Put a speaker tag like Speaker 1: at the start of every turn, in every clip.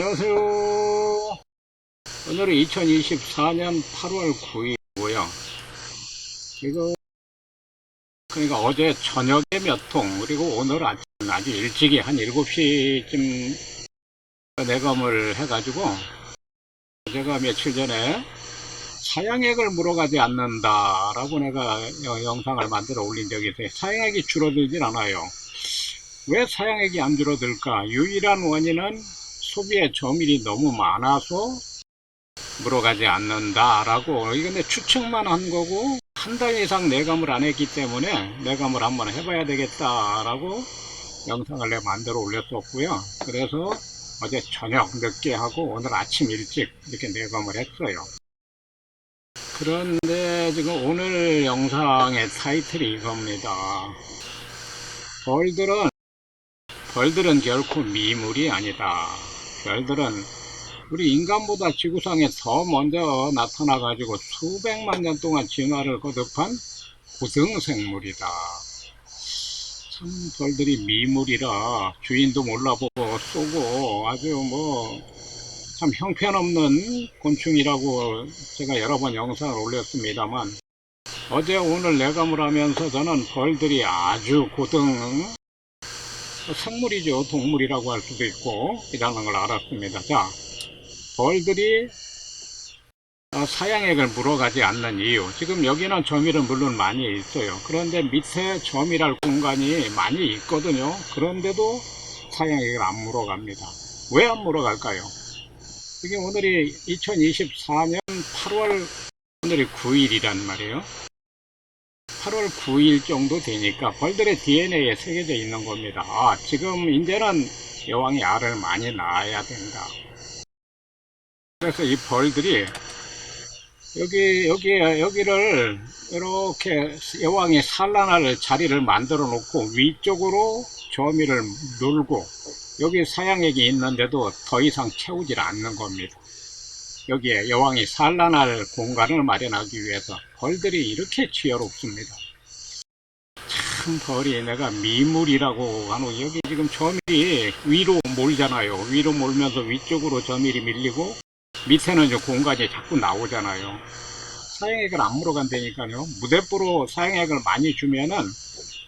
Speaker 1: 안녕하세요. 오늘은 2024년 8월 9일이고요. 지금 그러니까 어제 저녁에 몇 통, 그리고 오늘 아침 아주 일찍이 한 7시쯤 내검을 해가지고 제가 며칠 전에 사양액을 물어가지 않는다라고 내가 여- 영상을 만들어 올린 적이 있어요. 사양액이 줄어들진 않아요. 왜 사양액이 안 줄어들까? 유일한 원인은 소비의 저밀이 너무 많아서 물어가지 않는다라고 이건 내 추측만 한 거고 한 달 이상 내감을 안 했기 때문에 내감을 한번 해봐야 되겠다라고 영상을 내가 만들어 올렸었고요. 그래서 어제 저녁 늦게 하고 오늘 아침 일찍 이렇게 내감을 했어요. 그런데 지금 오늘 영상의 타이틀이 이겁니다. 벌들은 벌들은 결코 미물이 아니다. 별들은 우리 인간보다 지구상에 더 먼저 나타나가지고 수백만 년 동안 진화를 거듭한 고등생물이다. 참 벌들이 미물이라 주인도 몰라보고 쏘고 아주 뭐 참 형편없는 곤충이라고 제가 여러 번 영상을 올렸습니다만 어제 오늘 내감을 하면서 저는 벌들이 아주 고등 생물이죠. 동물이라고 할 수도 있고, 이라는 걸 알았습니다. 자, 벌들이 어, 사양액을 물어가지 않는 이유. 지금 여기는 점일은 물론 많이 있어요. 그런데 밑에 점이랄 공간이 많이 있거든요. 그런데도 사양액을 안 물어갑니다. 왜 안 물어갈까요? 이게 오늘이 2024년 8월, 오늘이 9일이란 말이에요. 8월 9일 정도 되니까 벌들의 DNA에 새겨져 있는 겁니다. 아, 지금 이제는 여왕이 알을 많이 낳아야 된다. 그래서 이 벌들이 여기 여기 여기를 이렇게 여왕이 산란할 자리를 만들어 놓고 위쪽으로 조미를 눌고 여기 사양액이 있는데도 더 이상 채우질 않는 겁니다. 여기에 여왕이 산란할 공간을 마련하기 위해서 벌들이 이렇게 치열롭습니다. 참 벌이 내가 미물이라고 하는 여기 지금 저밀이 위로 몰잖아요. 위로 몰면서 위쪽으로 저밀이 밀리고 밑에는 이제 공간이 자꾸 나오잖아요. 사양액을 안 물어간다니까요. 무대뽀로 사양액을 많이 주면은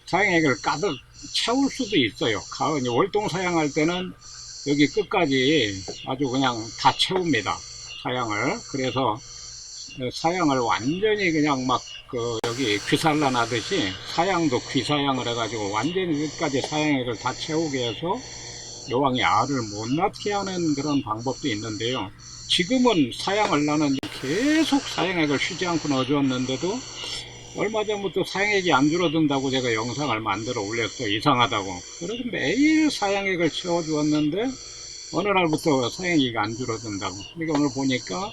Speaker 1: 사양액을 가득 채울 수도 있어요. 가을 월동 사양할 때는 여기 끝까지 아주 그냥 다 채웁니다. 사양을. 그래서 사양을 완전히 그냥 막 그 여기 귀살라 나듯이 사양도 귀사양을 해가지고 완전히 끝까지 사양액을 다 채우게 해서 여왕이 알을 못 낳게 하는 그런 방법도 있는데요. 지금은 사양을 나는 계속 사양액을 쉬지 않고 넣어주었는데도 얼마 전부터 사양액이 안 줄어든다고 제가 영상을 만들어 올렸어 이상하다고 그래서 매일 사양액을 채워주었는데 어느 날부터 사양액이 안 줄어든다고. 그러니까 오늘 보니까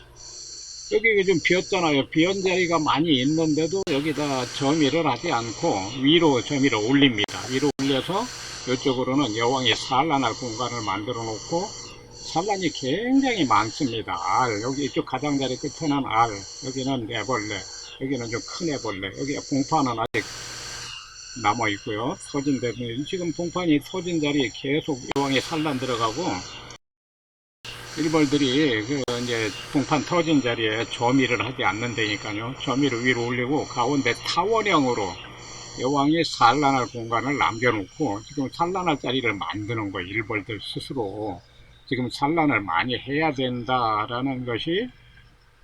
Speaker 1: 여기 좀 비었잖아요. 비은 자리가 많이 있는데도 여기다 점이를 하지 않고 위로 점이를 올립니다. 위로 올려서 이쪽으로는 여왕이 산란할 공간을 만들어 놓고 산란이 굉장히 많습니다. 알. 여기 이쪽 가장자리 끝에는 알. 여기는 애벌레. 여기는 좀 큰 애벌레. 여기 봉판은 아직 남아 있고요. 터진 데 지금 봉판이 터진 자리에 계속 여왕이 산란 들어가고 일벌들이 그 이제 봉판 터진 자리에 점이를 하지 않는다니까요. 점이를 위로 올리고 가운데 타원형으로 여왕이 산란할 공간을 남겨놓고 지금 산란할 자리를 만드는 거예요. 일벌들 스스로 지금 산란을 많이 해야 된다라는 것이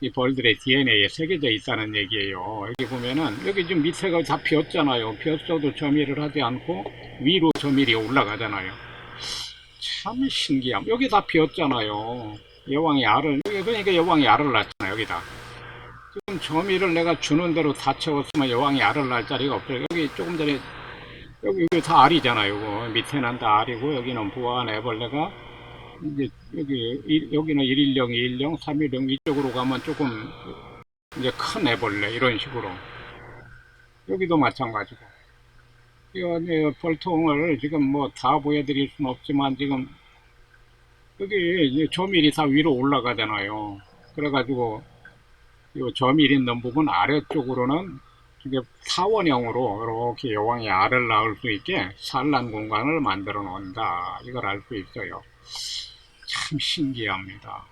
Speaker 1: 이 벌들의 DNA에 새겨져 있다는 얘기예요. 여기 보면은 여기 지금 밑에가 다 비었잖아요. 비었어도 점이를 하지 않고 위로 점일이 올라가잖아요. 참 신기함. 여기 다 비었잖아요. 여왕이 알을, 그러니까 여왕이 알을 낳잖아요, 여기다. 지금 점이를 내가 주는 대로 다 채웠으면 여왕이 알을 낳을 자리가 없어요. 여기 조금 전에, 여기, 여기 다 알이잖아요, 이거. 밑에는 다 알이고, 여기는 부화한 애벌레가, 이제, 여기, 일- 여기는 1일령, 2일령, 3일령, 이쪽으로 가면 조금, 이제 큰 애벌레, 이런 식으로. 여기도 마찬가지고. 벌통을 지금 뭐 다 보여드릴 수는 없지만 지금 여기 저밀이 다 위로 올라가잖아요. 그래가지고 이 저밀 있는 부분 아래쪽으로는 이게 타원형으로 이렇게 여왕이 알을 낳을 수 있게 산란 공간을 만들어 놓는다. 이걸 알 수 있어요. 참 신기합니다.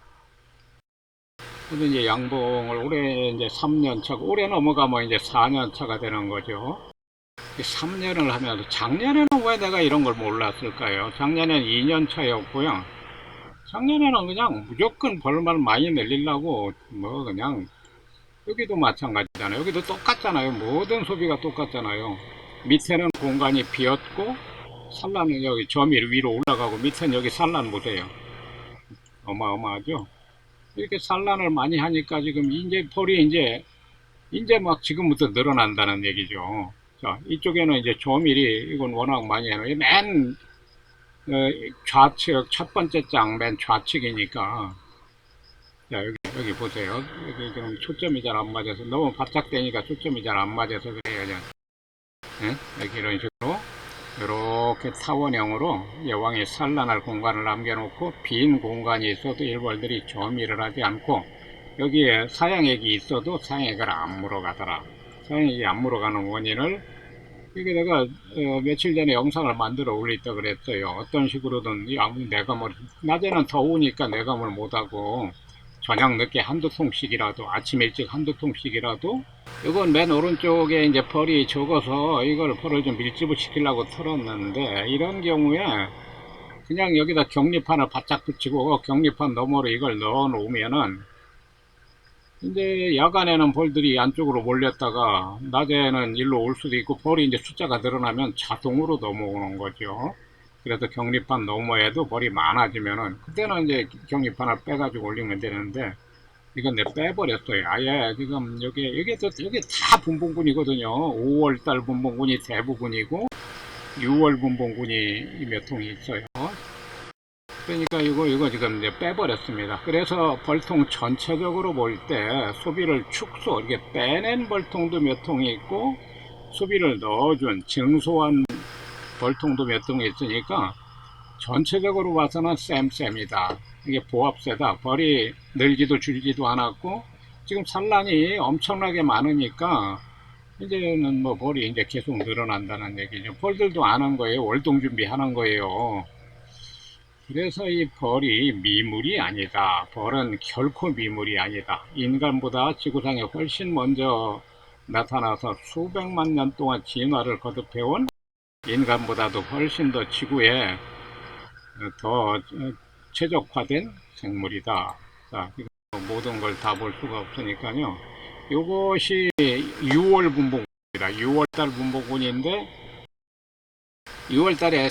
Speaker 1: 저도 이제 양봉을 올해 이제 3년 차, 올해 넘어가면 이제 4년 차가 되는 거죠. 3년을 하면서 작년에는 왜 내가 이런 걸 몰랐을까요? 작년엔 2년 차였고요. 작년에는 그냥 무조건 벌만 많이 늘리려고 뭐 그냥 여기도 마찬가지잖아요. 여기도 똑같잖아요. 모든 소비가 똑같잖아요. 밑에는 공간이 비었고 산란은 여기 저밀 위로 올라가고 밑에는 여기 산란 보세요. 어마어마하죠. 이렇게 산란을 많이 하니까 지금 이제 폴이 이제 이제 막 지금부터 늘어난다는 얘기죠. 자 이쪽에는 이제 조밀이 이건 워낙 많이 해놓은 맨 어, 좌측 첫 번째 장 맨 좌측이니까 자 여기 여기 보세요. 여기 지금 초점이 잘 안 맞아서 너무 바짝 되니까 초점이 잘 안 맞아서 그래요. 그냥. 예? 여기 이런 식으로 이렇게 타원형으로 여왕이 산란할 공간을 남겨놓고 빈 공간이 있어도 일벌들이 점유를 하지 않고 여기에 사양액이 있어도 사양액을 안 물어가더라. 사양액이 안 물어가는 원인을 내가 어, 며칠 전에 영상을 만들어 올렸다 그랬어요. 어떤 식으로든 이 아무 내감을 낮에는 더우니까 내감을 못하고 저녁 늦게 한두 통씩이라도 아침 일찍 한두 통씩이라도 이건 맨 오른쪽에 이제 펄이 적어서 이걸 펄을 좀 밀집을 시키려고 털었는데 이런 경우에 그냥 여기다 격리판을 바짝 붙이고 격리판 너머로 이걸 넣어 놓으면은 이제 야간에는 벌들이 안쪽으로 몰렸다가 낮에는 일로 올 수도 있고 벌이 이제 숫자가 늘어나면 자동으로 넘어오는 거죠. 그래서 격리판 너머에도 벌이 많아지면은 그때는 이제 격리판을 빼가지고 올리면 되는데 이건 내가 빼버렸어요. 아예 지금 여기 여기 또 여기 다 분봉군이거든요. 5월달 분봉군이 대부분이고 6월 분봉군이 몇 통이 있어요. 그러니까 이거 이거 지금 이제 빼버렸습니다. 그래서 벌통 전체적으로 볼 때 소비를 축소 이렇게 빼낸 벌통도 몇 통이 있고 소비를 넣어준 증소한 벌통도 몇 통이 있으니까 전체적으로 봐서는 쌤쌤이다. 이게 보합세다. 벌이 늘지도 줄지도 않았고 지금 산란이 엄청나게 많으니까 이제는 뭐 벌이 이제 계속 늘어난다는 얘기죠. 벌들도 아는 거예요. 월동 준비하는 거예요. 그래서 이 벌이 미물이 아니다. 벌은 결코 미물이 아니다. 인간보다 지구상에 훨씬 먼저 나타나서 수백만 년 동안 진화를 거듭해온 인간보다도 훨씬 더 지구에 더 최적화된 생물이다. 자, 모든 걸 다 볼 수가 없으니까요. 이것이 6월 분봉입니다. 6월달 분봉군인데 6월달에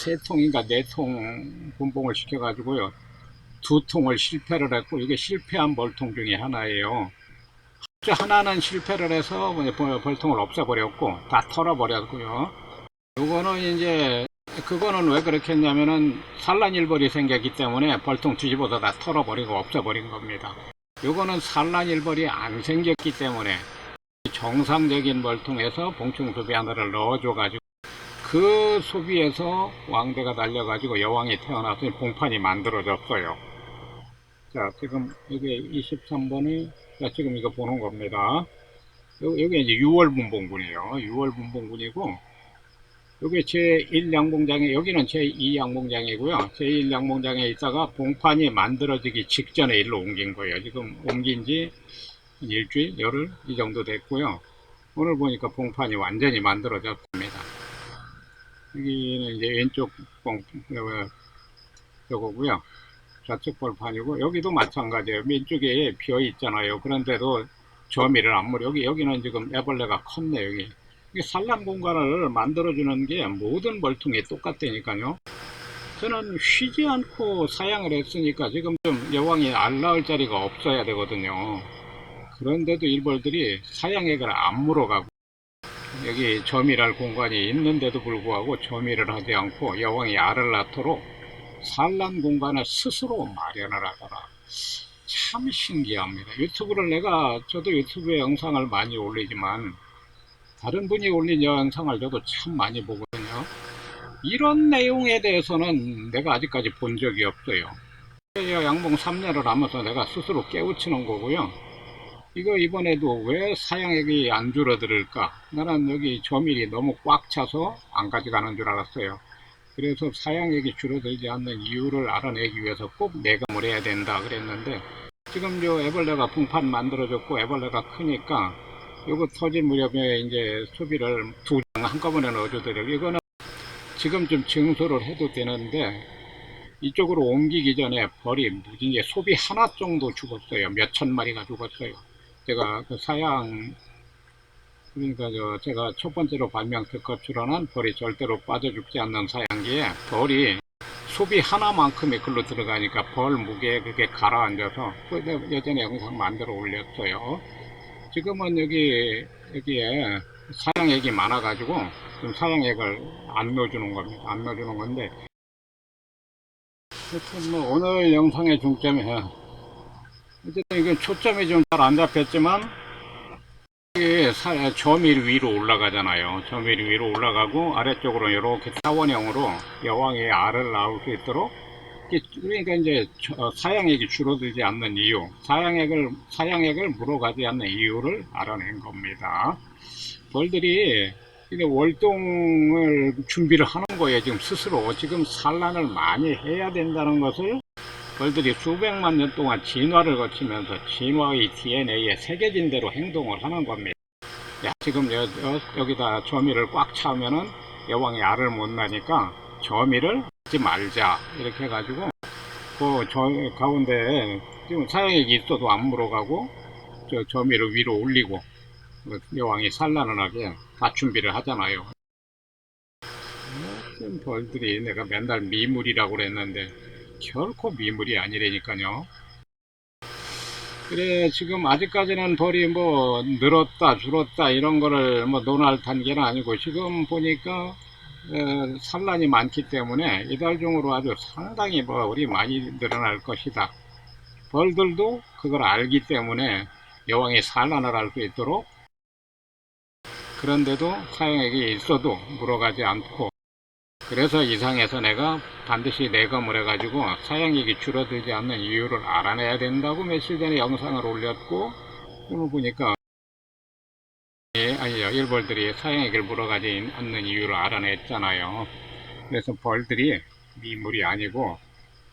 Speaker 1: 세 통인가 네 통 분봉을 시켜가지고요. 두 통을 실패를 했고 이게 실패한 벌통 중에 하나예요. 하나는 실패를 해서 벌통을 없애버렸고 다 털어버렸고요. 요거는 이제 그거는 왜 그렇게 했냐면은 산란일벌이 생겼기 때문에 벌통 뒤집어서 다 털어버리고 없애버린 겁니다. 요거는 산란일벌이 안 생겼기 때문에 정상적인 벌통에서 봉충 소비 하나를 넣어줘가지고 그 소비에서 왕대가 달려가지고 여왕이 태어나서 봉판이 만들어졌어요. 자, 지금 여기 23번이 지금 이거 보는 겁니다. 여기, 여기 이제 6월 분봉군이에요. 6월 분봉군이고 여기 제1 양봉장에 여기는 제2 양봉장이고요. 제1 양봉장에 있다가 봉판이 만들어지기 직전에 일로 옮긴 거예요. 지금 옮긴 지 일주일, 열흘 이 정도 됐고요. 오늘 보니까 봉판이 완전히 만들어졌습니다. 여기는 이제 왼쪽 봉, 저거고요. 좌측 벌판이고 여기도 마찬가지예요. 왼쪽에 비어 있잖아요. 그런데도 저미를 안 물어. 여기 여기는 지금 애벌레가 컸네 여기. 이게 산란 공간을 만들어주는 게 모든 벌통이 똑같다니까요. 저는 쉬지 않고 사양을 했으니까 지금 좀 여왕이 알 낳을 자리가 없어야 되거든요. 그런데도 일벌들이 사양액을 안 물어가고 여기 점이랄 공간이 있는데도 불구하고 점이를 하지 않고 여왕이 알을 낳도록 산란 공간을 스스로 마련을 하더라. 참 신기합니다. 유튜브를 내가 저도 유튜브에 영상을 많이 올리지만 다른 분이 올린 영상을 저도 참 많이 보거든요. 이런 내용에 대해서는 내가 아직까지 본 적이 없어요. 양봉 3년을 하면서 내가 스스로 깨우치는 거고요. 이거 이번에도 왜 사양액이 안 줄어들을까? 나는 여기 저밀이 너무 꽉 차서 안 가져가는 줄 알았어요. 그래서 사양액이 줄어들지 않는 이유를 알아내기 위해서 꼭 내감을 해야 된다 그랬는데 지금 요 애벌레가 분판 만들어졌고 애벌레가 크니까 요거 터질 무렵에 이제 소비를 두 장 한꺼번에 넣어줘도 이거는 지금 좀 증소를 해도 되는데 이쪽으로 옮기기 전에 벌이 무진게 소비 하나 정도 죽었어요. 몇 천 마리가 죽었어요. 제가 그 사양 그러니까 저 제가 첫 번째로 발명 특허 출원한 벌이 절대로 빠져 죽지 않는 사양기에 벌이 소비 하나만큼이 글로 들어가니까 벌 무게에 그게 가라앉아서 예전에 영상 만들어 올렸어요. 지금은 여기 여기에 사양액이 많아가지고 지금 사양액을 안 넣어주는 겁니다. 안 넣어주는 건데 하여튼 뭐 오늘 영상의 중점이 어쨌든 이건 초점이 좀 잘 안 잡혔지만 사- 저밀 위로 올라가잖아요. 저밀 위로 올라가고 아래쪽으로 이렇게 타원형으로 여왕의 알을 낳을 수 있도록 그러니까 이제 저- 사양액이 줄어들지 않는 이유, 사양액을 사양액을 물어가지 않는 이유를 알아낸 겁니다. 벌들이 이게 월동을 준비를 하는 거예요. 지금 스스로 지금 산란을 많이 해야 된다는 것을 벌들이 수백만 년 동안 진화를 거치면서 진화의 DNA에 새겨진 대로 행동을 하는 겁니다. 야, 지금 여, 기다 저미를 꽉 차면은 여왕이 알을 못 나니까 저미를 하지 말자 이렇게 해가지고 그 저 가운데 지금 사양액이 있어도 안 물어가고 저 저미를 위로 올리고 그 여왕이 산란을 하게 다 준비를 하잖아요. 하여튼 벌들이 내가 맨날 미물이라고 그랬는데 결코 미물이 아니라니까요. 그래 지금 아직까지는 벌이 뭐 늘었다 줄었다 이런 거를 뭐 논할 단계는 아니고 지금 보니까 어, 산란이 많기 때문에 이달 중으로 아주 상당히 뭐 우리 많이 늘어날 것이다. 벌들도 그걸 알기 때문에 여왕이 산란을 할 수 있도록 그런데도 사용액이 있어도 물어가지 않고 그래서 이상해서 내가 반드시 내검을 해가지고 사양액이 줄어들지 않는 이유를 알아내야 된다고 며칠 전에 영상을 올렸고 오늘 보니까 예, 아니요. 일벌들이 사양액을 물어가지 않는 이유를 알아냈잖아요. 그래서 벌들이 미물이 아니고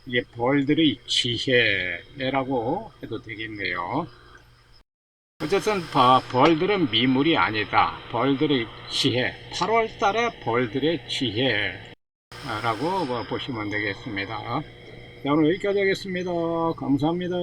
Speaker 1: 이게 벌들의 지혜라고 해도 되겠네요 어쨌든 바- 벌들은 미물이 아니다. 벌들의 지혜. 8월 달에 벌들의 지혜라고 뭐 보시면 되겠습니다. 자, 오늘 여기까지 하겠습니다. 감사합니다.